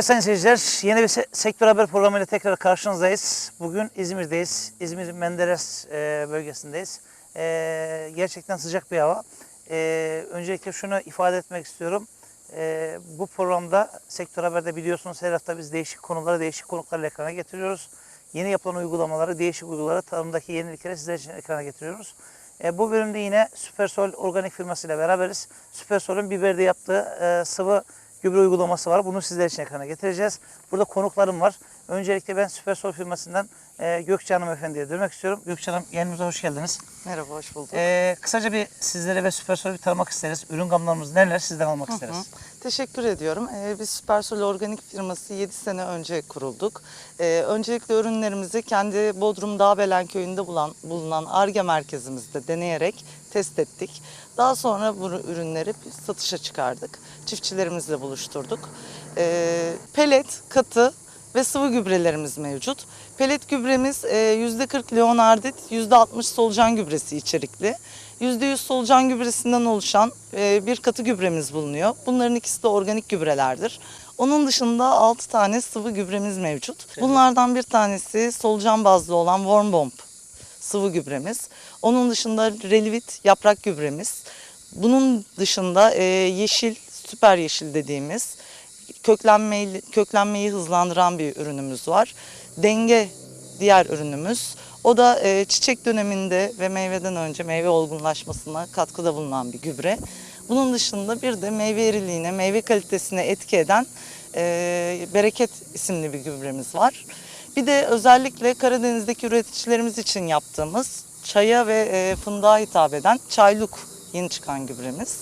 Evet sayın seyirciler, yeni bir se- sektör haber programıyla tekrar karşınızdayız. Bugün İzmir'deyiz. İzmir Menderes e, bölgesindeyiz. E, gerçekten sıcak bir hava. E, öncelikle şunu ifade etmek istiyorum. Bu programda sektör haberde biliyorsunuz her hafta biz değişik konuları, değişik konuklarla ekrana getiriyoruz. Yeni yapılan uygulamaları, değişik uygulamaları, tarımdaki yenilikleri sizler için ekrana getiriyoruz. Bu bölümde yine Süpersol organik firmasıyla beraberiz. Süpersol'ün biberde yaptığı sıvı gübre uygulaması var. Bunu sizler için ekrana getireceğiz. Burada konuklarım var. Öncelikle ben Süpersol firmasından e, Gökçe Hanım Efendi'ye dönmek istiyorum. Gökçe Hanım yayınımıza hoş geldiniz. Merhaba, hoş bulduk. E, kısaca bir sizlere ve Süpersol'ü bir tanımak isteriz. Ürün gamlarımız neler sizden almak isteriz. Teşekkür ediyorum. Ee, biz Süpersol Organik firması 7 sene önce kurulduk. Ee, öncelikle ürünlerimizi kendi Bodrum Dağbelen köyünde bulan, bulunan ARGE merkezimizde deneyerek test ettik. Daha sonra bu ürünleri satışa çıkardık. Çiftçilerimizle buluşturduk. Ee, pelet, katı ve sıvı gübrelerimiz mevcut. Pelet gübremiz e, %40 leonardit, %60 solucan gübresi içerikli. %100 solucan gübresinden oluşan e, bir katı gübremiz bulunuyor. Bunların ikisi de organik gübrelerdir. Onun dışında 6 tane sıvı gübremiz mevcut. Bunlardan bir tanesi solucan bazlı olan Warm Bomb sıvı gübremiz. Onun dışında Relivit yaprak gübremiz. Bunun dışında e, yeşil, süper yeşil dediğimiz köklenmeyi, köklenmeyi hızlandıran bir ürünümüz var. Denge diğer ürünümüz. O da e, çiçek döneminde ve meyveden önce meyve olgunlaşmasına katkıda bulunan bir gübre. Bunun dışında bir de meyve eriliğine, meyve kalitesine etki eden e, Bereket isimli bir gübremiz var. Bir de özellikle Karadeniz'deki üreticilerimiz için yaptığımız çaya ve e, fındığa hitap eden çayluk yeni çıkan gübremiz.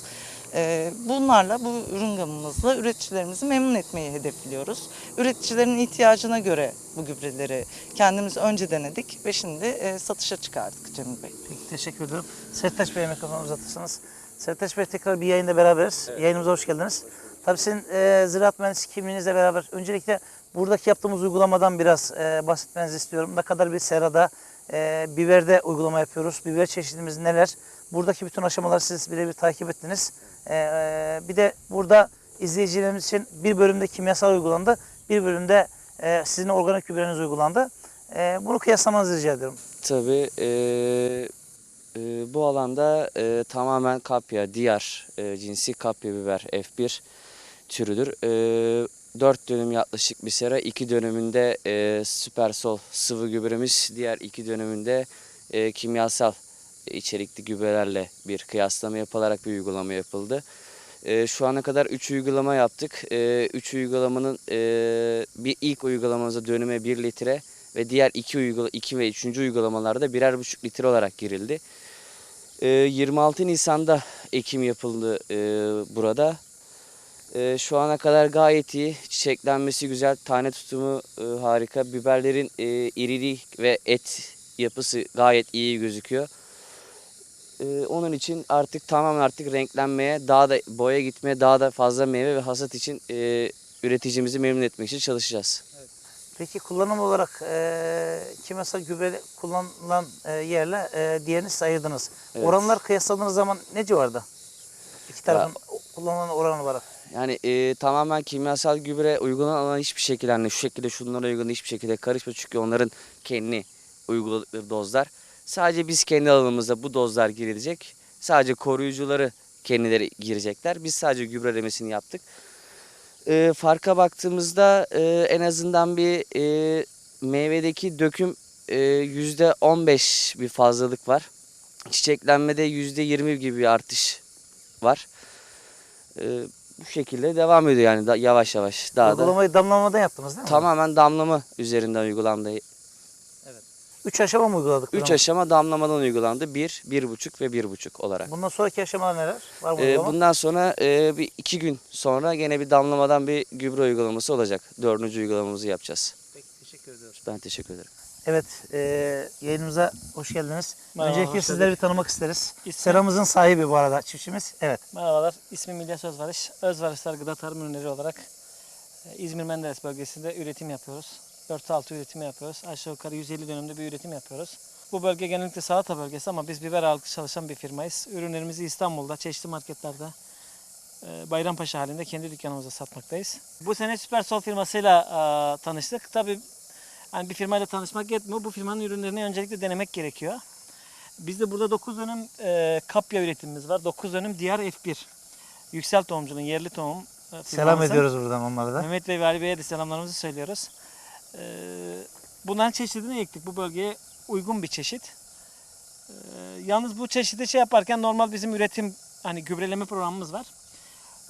E, bunlarla bu ürün gamımızla üreticilerimizi memnun etmeyi hedefliyoruz. Üreticilerin ihtiyacına göre bu gübreleri kendimiz önce denedik ve şimdi e, satışa çıkardık Cemil Bey. Peki, teşekkür ederim. Sertaç Bey'e mikrofonu uzatırsanız. Sertaç Bey tekrar bir yayında beraberiz. Yayınımıza hoş geldiniz. Tabii sizin e, ziraat mühendisi kimliğinizle beraber öncelikle buradaki yaptığımız uygulamadan biraz e, bahsetmenizi istiyorum. Ne kadar bir serada e, biberde uygulama yapıyoruz. Biber çeşidimiz neler? Buradaki bütün aşamaları siz birebir takip ettiniz. E, e, bir de burada izleyicilerimiz için bir bölümde kimyasal uygulandı. Bir bölümde e, sizin organik gübreniz uygulandı. E, bunu kıyaslamanızı rica ediyorum. Tabii eee, eee, bu alanda eee, tamamen kapya, diyar eee, cinsi kapya biber F1 türüdür. Eee 4 dönüm yaklaşık bir sera, 2 dönümünde eee Süpersol sıvı gübremiz, diğer 2 dönümünde eee, kimyasal içerikli gübrelerle bir kıyaslama yapılarak bir uygulama yapıldı. Eee, şu ana kadar 3 uygulama yaptık. 3 uygulamanın eee, bir ilk uygulamamızda dönüme 1 litre ve diğer 2 uygula 2 ve 3. uygulamalarda birer buçuk litre olarak girildi. Eee, 26 Nisan'da ekim yapıldı eee, burada. Şu ana kadar gayet iyi. Çiçeklenmesi güzel, tane tutumu eee, harika. Biberlerin iriliği ve et yapısı gayet iyi gözüküyor. Eee, onun için artık tamamen artık renklenmeye, daha da boya gitmeye, daha da fazla meyve ve hasat için eee, üreticimizi memnun etmek için çalışacağız. Peki kullanım olarak e, kimyasal gübre kullanılan e, yerle e, diğerini ayırdınız. Evet. Oranlar kıyasladığınız zaman ne civarda? İki tarafın kullanılan oran olarak. Yani e, tamamen kimyasal gübre uygulanan hiçbir şekilde hani şu şekilde şunlara uygun hiçbir şekilde karışmıyor. Çünkü onların kendi uyguladıkları dozlar. Sadece biz kendi alanımızda bu dozlar girilecek. Sadece koruyucuları kendileri girecekler. Biz sadece gübrelemesini yaptık. E, farka baktığımızda e, en azından bir e, meyvedeki döküm e, %15 bir fazlalık var. Çiçeklenmede %20 gibi bir artış var. E, bu şekilde devam ediyor yani da, yavaş yavaş daha da. Uygulamayı damlamadan yaptınız değil mi? Tamamen damlama üzerinden uygulandı. Üç aşama mı uyguladık? 3 bunu? aşama damlamadan uygulandı. 1, 1,5 ve 1,5 olarak. Bundan sonraki aşamalar neler? Var mı Ee, uygulama? bundan sonra e, bir iki gün sonra gene bir damlamadan bir gübre uygulaması olacak. Dördüncü uygulamamızı yapacağız. Peki, teşekkür ediyoruz. Ben teşekkür ederim. Evet, e, yayınımıza hoş geldiniz. Merhaba, Öncelikle hoş sizleri bir tanımak isteriz. İsmim- Seramızın sahibi bu arada çiftçimiz. Evet. Merhabalar, ismim İlyas Özvarış. Özvarışlar Gıda Tarım Ürünleri olarak e, İzmir Menderes bölgesinde üretim yapıyoruz. 4-6 üretimi yapıyoruz. Aşağı yukarı 150 dönümde bir üretim yapıyoruz. Bu bölge genellikle salata bölgesi ama biz biber ağırlıklı çalışan bir firmayız. Ürünlerimizi İstanbul'da, çeşitli marketlerde e, Bayrampaşa halinde kendi dükkanımızda satmaktayız. Bu sene Süpersol firmasıyla e, tanıştık. Tabii hani bir firmayla tanışmak yetmiyor. Bu firmanın ürünlerini öncelikle denemek gerekiyor. Bizde burada 9 dönüm e, kapya üretimimiz var. 9 dönüm diğer F1. Yüksel Tohumcu'nun yerli tohum e, Selam ediyoruz buradan onlara da. Mehmet Bey ve Ali Bey'e de selamlarımızı söylüyoruz. Ee, bunların çeşidini ektik. Bu bölgeye uygun bir çeşit. Ee, yalnız bu çeşidi şey yaparken normal bizim üretim hani gübreleme programımız var.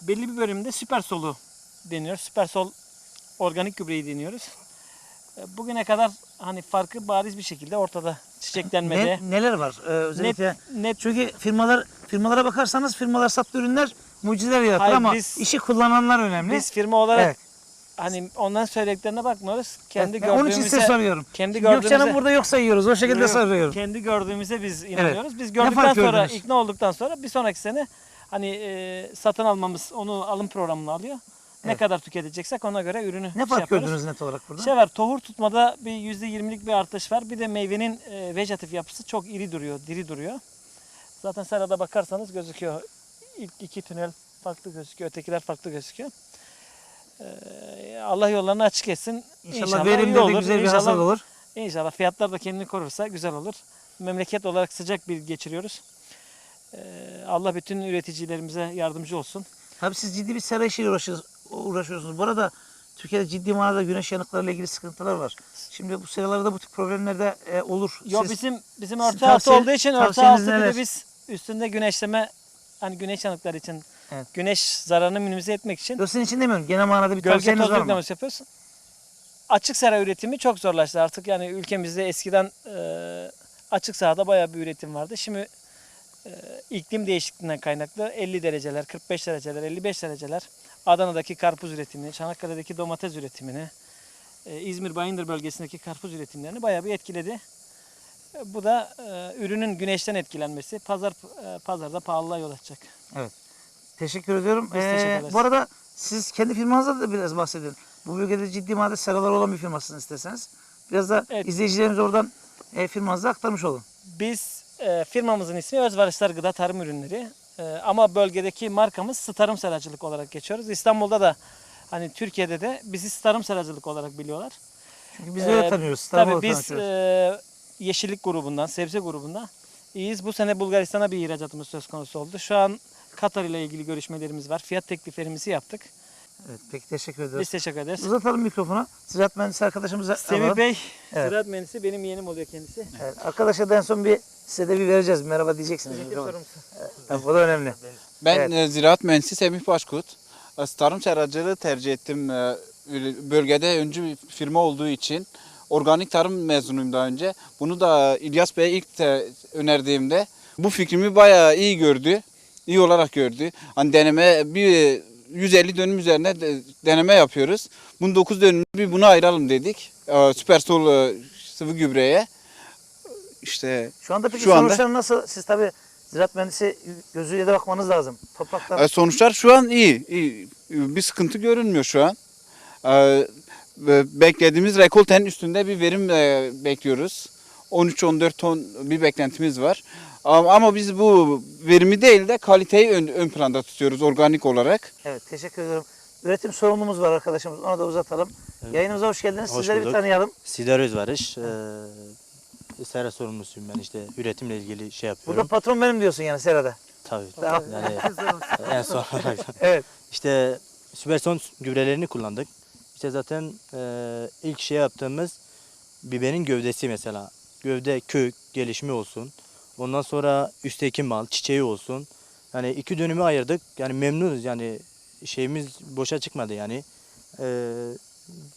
Belli bir bölümde süper solu deniyoruz. Süper sol organik gübreyi deniyoruz. Ee, Bugüne kadar hani farkı bariz bir şekilde ortada çiçeklenmede. Ne, neler var? Ee, özellikle net, net çünkü firmalar firmalara bakarsanız firmalar sattığı ürünler mucizeler yaratır Hayır, ama biz- işi kullananlar önemli. biz firma olarak Evet. Hani ondan söylediklerine bakmıyoruz. Kendi Evet, ben onun için size gördüğümüze soruyorum. kendi gördüğümüze burada yok sayıyoruz. O şekilde Yok, soruyorum. Kendi gördüğümüze biz inanıyoruz. Biz Ne gördükten sonra, gördünüz? ikna olduktan sonra bir sonraki sene hani e, satın almamız onu alım programına alıyor. Ne Evet. kadar tüketeceksek ona göre ürünü Ne şey fark yapıyoruz. gördünüz net olarak burada? Şey var, tohur tutmada bir %20'lik bir artış var. Bir de meyvenin e, vejetatif yapısı çok iri duruyor, diri duruyor. Zaten serada bakarsanız gözüküyor. İlk iki tünel farklı gözüküyor, ötekiler farklı gözüküyor. Ee, Allah yollarını açık etsin. İnşallah, iyi verimli olur. güzel bir İnşallah- hasat olur. İnşallah fiyatlar da kendini korursa güzel olur. Memleket olarak sıcak bir geçiriyoruz. Ee, Allah bütün üreticilerimize yardımcı olsun. Tabii siz ciddi bir sera işiyle uğraşıyorsunuz. Bu arada Türkiye'de ciddi manada güneş yanıklarıyla ilgili sıkıntılar var. Şimdi bu seralarda bu tip problemler de e, olur. Yo Siz- bizim bizim orta altı olduğu için orta tavsiyeniz altı bir neler? de biz üstünde güneşleme hani güneş yanıkları için Evet. güneş zararını minimize etmek için Yok, sizin için demiyorum. Genel manada bir gölge tavsiyeniz var mı? yapıyoruz. Açık sera üretimi çok zorlaştı artık yani ülkemizde eskiden e, açık sahada bayağı bir üretim vardı. Şimdi e, iklim değişikliğinden kaynaklı 50 dereceler, 45 dereceler, 55 dereceler Adana'daki karpuz üretimini, Çanakkale'deki domates üretimini, e, İzmir Bayındır bölgesindeki karpuz üretimlerini bayağı bir etkiledi. E, Bu da e, ürünün güneşten etkilenmesi pazar e, pazarda pahalılığa yol açacak. Teşekkür ediyorum. Biz teşekkür Ee, ederiz. bu arada siz kendi firmanızda da biraz bahsedin. Bu bölgede ciddi manada seralar olan bir firmasınız isterseniz. Biraz da Evet. izleyicilerimize oradan e, firmanızı aktarmış olun. Biz e, firmamızın ismi Özvarışlar Gıda Tarım Ürünleri. E, ama bölgedeki markamız Starım Seracılık olarak geçiyoruz. İstanbul'da da hani Türkiye'de de bizi Starım Seracılık olarak biliyorlar. Çünkü biz öyle Ee, tanıyoruz. Tabii biz tanıyoruz. e, yeşillik grubundan, sebze grubundan iyiyiz. Bu sene Bulgaristan'a bir ihracatımız söz konusu oldu. Şu an Katar ile ilgili görüşmelerimiz var. Fiyat tekliflerimizi yaptık. Evet, peki teşekkür ederiz. Biz teşekkür ederiz. Uzatalım mikrofonu. Ziraat mühendisi arkadaşımıza Semih alalım. Bey, Evet. ziraat mühendisi benim yeğenim oluyor kendisi. Evet, arkadaşa da en son bir size de bir vereceğiz. Merhaba diyeceksiniz. Evet, bu da önemli. Ben Evet. e, ziraat mühendisi Semih Başkut. E, Tarım seracılığı tercih ettim. E, Bölgede öncü bir firma olduğu için. Organik tarım mezunuyum daha önce. Bunu da İlyas Bey'e ilk de önerdiğimde bu fikrimi bayağı iyi gördü. İyi olarak gördü. Hani deneme bir 150 dönüm üzerine de- deneme yapıyoruz. Bunu 9 dönüm bir bunu ayıralım dedik. E, Süpersol e, sıvı gübreye. İşte Şu anda peki Şu anda- sonuçlar nasıl? Siz tabii ziraat mühendisi gözüyle de bakmanız lazım. Topraktan E, Sonuçlar şu an iyi. iyi. Bir sıkıntı görünmüyor şu an. E, Beklediğimiz rekoltenin üstünde bir verim e, bekliyoruz. 13-14 ton bir beklentimiz var. Ama ama biz bu verimi değil de kaliteyi ön, ön planda tutuyoruz organik olarak. Evet teşekkür ediyorum. Üretim sorumlumuz var arkadaşımız. Onu da uzatalım. Yayınımıza hoş geldiniz. Hoş Sizleri bir bulduk. tanıyalım. Sidar Özvarış. Eee sera sorumlusuyum ben işte üretimle ilgili şey Burada yapıyorum. patron benim diyorsun yani serada. Tabii. Tamam. Yani en son olarak. Evet. İşte süperson gübrelerini kullandık. İşte zaten eee, ilk şey yaptığımız biberin gövdesi mesela. Gövde kök gelişimi olsun. Ondan sonra üstteki mal çiçeği olsun. Yani iki dönümü ayırdık. Yani memnunuz yani şeyimiz boşa çıkmadı yani. Eee,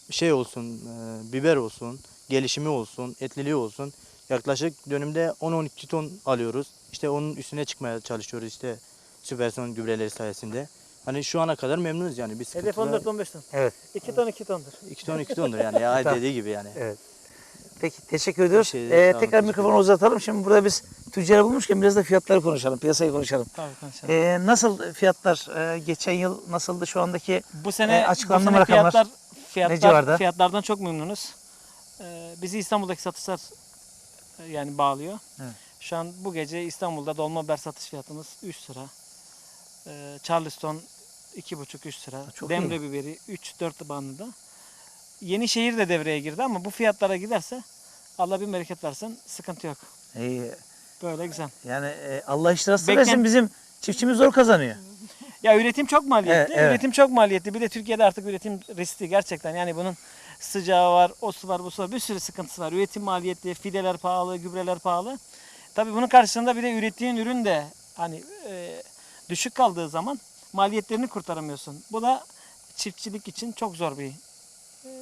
şey olsun, eee, biber olsun, gelişimi olsun, etliliği olsun. Yaklaşık dönümde 10-12 ton alıyoruz. İşte onun üstüne çıkmaya çalışıyoruz işte süperson gübreleri sayesinde. Hani şu ana kadar memnunuz yani. Bir Hedef sıkıntıda- 14-15 ton. Evet. 2 ton 2 tondur. 2 ton 2 tondur yani ya dediği gibi yani. Evet. Peki teşekkür ediyoruz. Şey Ee, olun, tekrar mikrofonu uzatalım. Şimdi burada biz tüccarı bulmuşken biraz da fiyatları konuşalım. Piyasayı konuşalım. Tabii konuşalım. Ee, nasıl fiyatlar? Ee, geçen yıl nasıldı şu andaki? Bu sene, e, açıklandı bu sene rakamlar? fiyatlar, Ne fiyatlar, civarda? fiyatlardan çok memnunuz. Ee, bizi İstanbul'daki satışlar e, yani bağlıyor. Evet. Şu an bu gece İstanbul'da dolma biber satış fiyatımız 3 lira. Ee, Charleston 2,5-3 lira. Çok Demre iyi. biberi 3-4 bandında. Yeni şehir de devreye girdi ama bu fiyatlara giderse Allah bir bereket versin sıkıntı yok. İyi. Böyle güzel. Yani e, Allah işte rast Beklen- versin bizim çiftçimiz zor kazanıyor. Ya üretim çok maliyetli. Evet, evet. Üretim çok maliyetli. Bir de Türkiye'de artık üretim riskli gerçekten. Yani bunun sıcağı var, o su var, bu su var. Bir sürü sıkıntısı var. Üretim maliyetli, fideler pahalı, gübreler pahalı. Tabii bunun karşısında bir de ürettiğin ürün de hani e, düşük kaldığı zaman maliyetlerini kurtaramıyorsun. Bu da çiftçilik için çok zor bir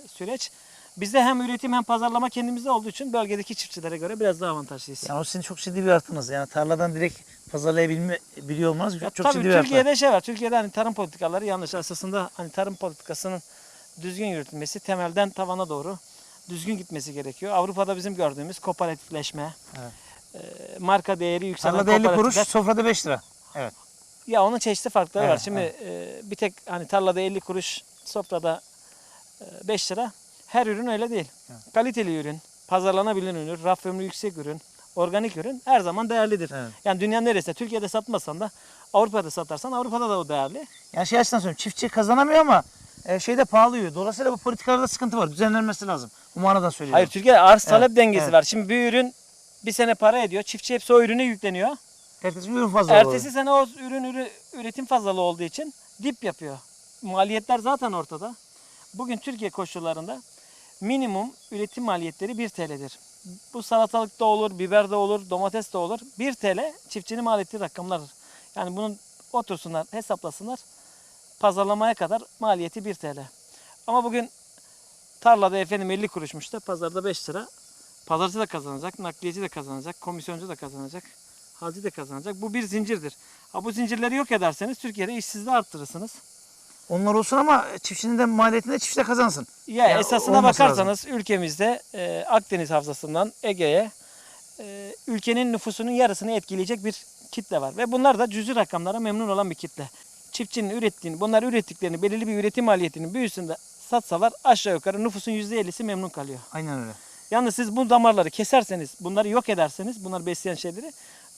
süreç. Bizde hem üretim hem pazarlama kendimizde olduğu için bölgedeki çiftçilere göre biraz daha avantajlıyız. Yani o sizin çok ciddi bir artınız. Yani tarladan direkt pazarlayabilme biliyor olmanız çok tabii ciddi bir artı. Türkiye'de şey var. Türkiye'de hani tarım politikaları yanlış. Esasında hani tarım politikasının düzgün yürütülmesi temelden tavana doğru düzgün gitmesi gerekiyor. Avrupa'da bizim gördüğümüz kooperatifleşme, Evet. e, marka değeri yükselen Tarlada 50 kuruş, sofrada 5 lira. Ya onun çeşitli farkları var. Evet, Şimdi evet. e, bir tek hani tarlada 50 kuruş, sofrada e, 5 lira. Her ürün öyle değil. Kaliteli ürün, pazarlanabilir ürün, raf ömrü yüksek ürün, organik ürün her zaman değerlidir. Evet. Yani dünyanın neresinde Türkiye'de satmazsan da Avrupa'da satarsan Avrupa'da da o değerli. Yani şey açısından söylüyorum. Çiftçi kazanamıyor ama e, şeyde pahalıyor. Dolayısıyla bu politikalarda sıkıntı var. Düzenlenmesi lazım. Bu manadan söylüyorum. Hayır Türkiye'de arz talep Evet, dengesi evet. var. Şimdi bir ürün bir sene para ediyor. Çiftçi hepsi o ürüne yükleniyor. Ertesi ürün fazla Ertesi sene o ürün ürü- üretim fazlalığı olduğu için dip yapıyor. Maliyetler zaten ortada. Bugün Türkiye koşullarında minimum üretim maliyetleri 1 TL'dir. Bu salatalıkta olur, biber de olur, domates de olur. 1 TL çiftçinin maliyeti rakamlardır. Yani bunun otursunlar, hesaplasınlar. Pazarlamaya kadar maliyeti 1 TL. Ama bugün tarlada efendim 50 kuruşmuş da pazarda 5 lira. Pazarcı da kazanacak, nakliyeci de kazanacak, komisyoncu da kazanacak, halcı da kazanacak. Bu bir zincirdir. Ha, bu zincirleri yok ederseniz Türkiye'de işsizliği arttırırsınız. Onlar olsun ama çiftçinin de maliyetinde çiftçi de kazansın. Ya Ya esasına bakarsanız ülkemizde e, Akdeniz havzasından Ege'ye e, ülkenin nüfusunun yarısını etkileyecek bir kitle var. Ve bunlar da cüzi rakamlara memnun olan bir kitle. Çiftçinin ürettiğini, bunlar ürettiklerini belirli bir üretim maliyetinin bir üstünde satsalar aşağı yukarı nüfusun %50'si memnun kalıyor. Aynen öyle. Yalnız siz bu damarları keserseniz, bunları yok ederseniz, bunları besleyen şeyleri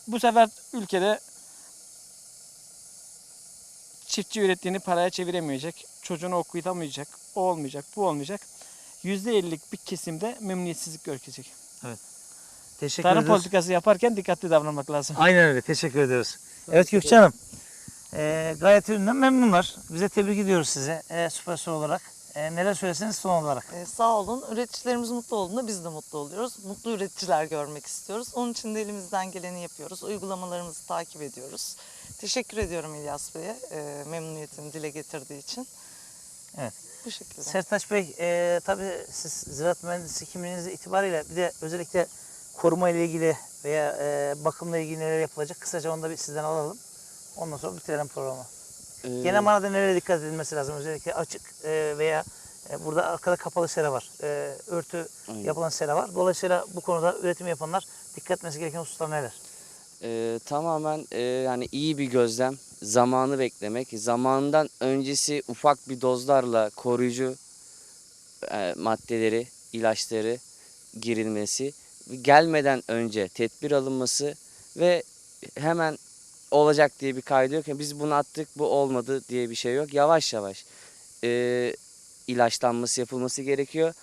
bu sefer ülkede çiftçi ürettiğini paraya çeviremeyecek, çocuğunu okutamayacak, o olmayacak, bu olmayacak. %50'lik bir kesimde memnuniyetsizlik görecek. Teşekkür Tarım ediyoruz. politikası yaparken dikkatli davranmak lazım. Aynen öyle. Teşekkür ediyoruz. Evet Gökçe Hanım. Ee, gayet üründen memnunlar. Bize tebrik ediyoruz size e, Süpersol olarak. E, neler söyleseniz son olarak. Ee, sağ olun. Üreticilerimiz mutlu olduğunda biz de mutlu oluyoruz. Mutlu üreticiler görmek istiyoruz. Onun için de elimizden geleni yapıyoruz. Uygulamalarımızı takip ediyoruz. Teşekkür ediyorum İlyas Bey'e e, memnuniyetini dile getirdiği için. Evet. Bu şekilde. Sertaç Bey, e, tabii siz ziraat mühendisi kimliğiniz itibariyle bir de özellikle koruma ile ilgili veya e, bakımla ilgili neler yapılacak kısaca onu da bir sizden alalım. Ondan sonra bitirelim programı. Ee, Genel manada nelere dikkat edilmesi lazım? Özellikle açık e, veya e, burada arkada kapalı sera var. E, örtü Aynen. yapılan sera var. Dolayısıyla bu konuda üretim yapanlar dikkat etmesi gereken hususlar neler? Ee, tamamen e, yani iyi bir gözlem, zamanı beklemek, zamandan öncesi ufak bir dozlarla koruyucu e, maddeleri, ilaçları girilmesi, gelmeden önce tedbir alınması ve hemen olacak diye bir kaydı yok. Yani biz bunu attık, bu olmadı diye bir şey yok. Yavaş yavaş e, ilaçlanması yapılması gerekiyor.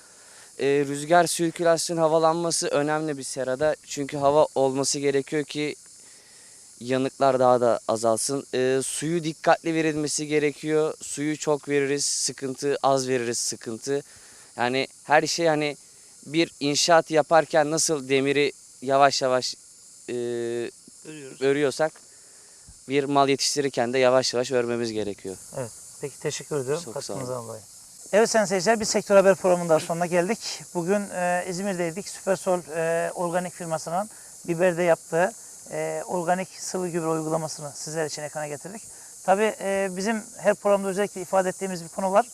E, rüzgar sirkülasyon havalanması önemli bir serada. Çünkü hava olması gerekiyor ki yanıklar daha da azalsın. E, suyu dikkatli verilmesi gerekiyor. Suyu çok veririz sıkıntı, az veririz sıkıntı. Yani her şey hani bir inşaat yaparken nasıl demiri yavaş yavaş e, örüyorsak bir mal yetiştirirken de yavaş yavaş örmemiz gerekiyor. Peki teşekkür ediyorum Çok sağ olun. katkınızdan dolayı. Evet sayın seyirciler bir sektör haber programının sonuna geldik. Bugün e, İzmir'deydik. Süpersol e, organik firmasının biberde yaptığı e, organik sıvı gübre uygulamasını sizler için ekrana getirdik. Tabii e, bizim her programda özellikle ifade ettiğimiz bir konu var.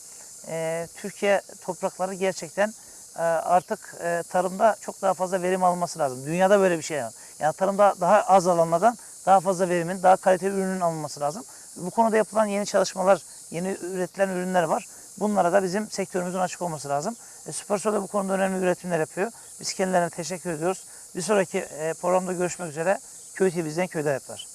E, Türkiye toprakları gerçekten e, artık e, tarımda çok daha fazla verim alması lazım. Dünyada böyle bir şey var. Yani tarımda daha az alanlardan daha fazla verimin, daha kaliteli ürünün alınması lazım. Bu konuda yapılan yeni çalışmalar, yeni üretilen ürünler var. Bunlara da bizim sektörümüzün açık olması lazım. E, Süpersol da bu konuda önemli üretimler yapıyor. Biz kendilerine teşekkür ediyoruz. Bir sonraki e, programda görüşmek üzere. Köy TV'den köyde hayatlar.